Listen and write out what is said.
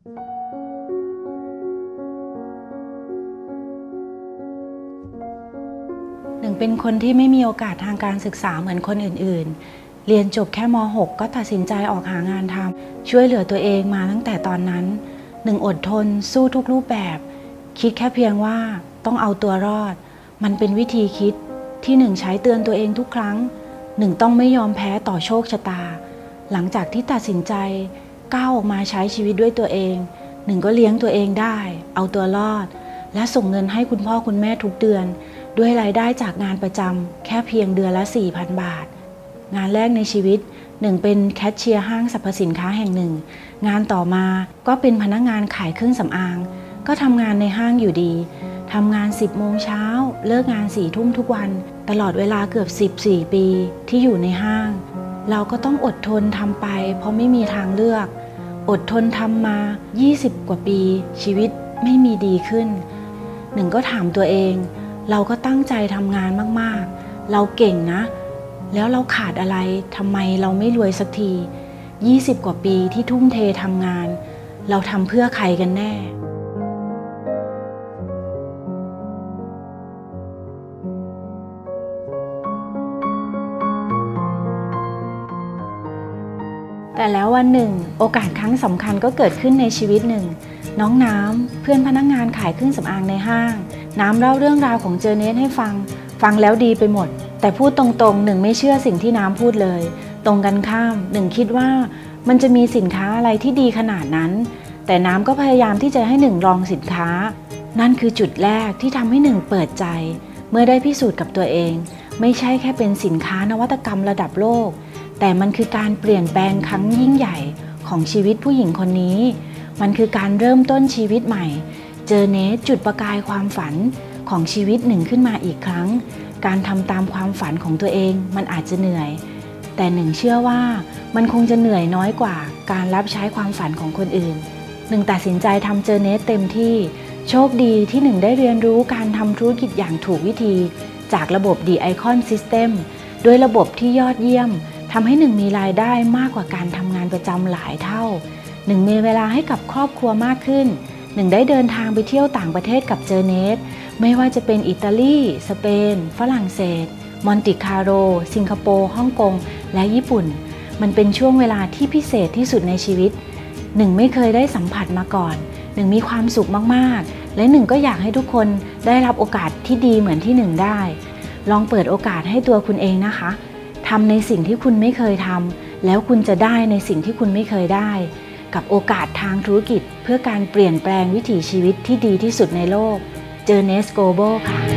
หนึ่งเป็นคนที่ไม่มีโอกาสทางการศึกษาเหมือนคนอื่น ๆ เรียนจบแค่ม .6 ก็ตัดสินใจออกหางานทำช่วยเหลือตัวเองมาตั้งแต่ตอนนั้น หนึ่งอดทนสู้ทุกรูปแบบ คิดแค่เพียงว่าต้องเอาตัวรอด มันเป็นวิธีคิดที่หนึ่งใช้เตือนตัวเองทุกครั้ง หนึ่งต้องไม่ยอมแพ้ต่อโชคชะตา หลังจากที่ตัดสินใจ ก้าวออกมาใช้ชีวิตด้วยตัวเอง หนึ่งก็เลี้ยงตัวเองได้ เอาตัวรอด และส่งเงินให้คุณพ่อคุณแม่ทุกเดือน ด้วยรายได้จากงานประจำแค่เพียงเดือนละ 4,000 บาท งานแรกในชีวิตหนึ่งเป็นแคชเชียร์ห้างสรรพสินค้าแห่งหนึ่ง งานต่อมาก็เป็นพนักงานขายเครื่องสำอาง ก็ทำงานในห้างอยู่ดีทำงาน 10 โมงเช้า เลิกงาน4ทุ่มทุกวัน ตลอดเวลาเกือบ 14 ปีที่อยู่ในห้าง เราก็ต้องอดทนทำไป เพราะไม่มีทางเลือก อดทนทำมา 20 กว่าปี ชีวิตไม่มีดีขึ้น หนึ่งก็ถามตัวเอง เราก็ตั้งใจทำงานมากๆ เราเก่งนะ แล้วเราขาดอะไรทำไมเราไม่รวยสักที 20 กว่าปีที่ทุ่มเททำงาน เราทำเพื่อใครกันแน่ แต่แล้ววันหนึ่ง โอกาสครั้งสำคัญก็เกิดขึ้นในชีวิตหนึ่ง น้องน้ำเพื่อนพนักงงานขายเครื่องสำอางในห้าง น้ำเล่าเรื่องราวของเจอเนสให้ฟัง ฟังแล้วดีไปหมด แต่พูดตรงๆหนึ่งไม่เชื่อสิ่งที่น้ำพูดเลย ตรงกันข้ามหนึ่งคิดว่ามันจะมีสินค้าอะไรที่ดีขนาดนั้น แต่น้ำก็พยายามที่จะให้หนึ่งลองสินค้า นั่นคือจุดแรกที่ทำให้หนึ่งเปิดใจ เมื่อได้พิสูจน์กับตัวเอง ไม่ใช่แค่เป็นสินค้านวัตกรรมระดับโลก แต่มันคือการเปลี่ยนแปลงครั้งยิ่งใหญ่ของชีวิตผู้หญิงคนนี้ มันคือการเริ่มต้นชีวิตใหม่ เจอเนสจุดประกายความฝันของชีวิตหนึ่งขึ้นมาอีกครั้ง การทำตามความฝันของตัวเองมันอาจจะเหนื่อย แต่หนึ่งเชื่อว่ามันคงจะเหนื่อยน้อยกว่า การรับใช้ความฝันของคนอื่น หนึ่งตัดสินใจทำเจอเนสเต็มที่ โชคดีที่หนึ่งได้เรียนรู้การทำธุรกิจอย่างถูกวิธี จากระบบ The Icon System ด้วยระบบที่ยอดเยี่ยม ทำให้หนึ่งมีรายได้มากกว่าการทำงานประจำหลายเท่าหนึ่งมีเวลาให้กับครอบครัวมากขึ้นหนึ่งได้เดินทางไปเที่ยวต่างประเทศกับเจอเนสไม่ว่าจะเป็นอิตาลี สเปน ฝรั่งเศส มอนติคาโร สิงคโปร์ ฮ่องกง และญี่ปุ่น มันเป็นช่วงเวลาที่พิเศษที่สุดในชีวิต หนึ่งไม่เคยได้สัมผัสมาก่อน หนึ่งมีความสุขมากๆ และหนึ่งก็อยากให้ทุกคนได้รับโอกาสที่ดีเหมือนที่หนึ่งได้ ลองเปิดโอกาสให้ตัวคุณเองนะคะ ทำในสิ่งที่คุณไม่เคยทำแล้วคุณจะได้ในสิ่งที่คุณไม่เคยได้ กับโอกาสทางธุรกิจ เพื่อการเปลี่ยนแปลงวิถีชีวิตที่ดีที่สุดในโลก เจอเนสโกโบค่ะ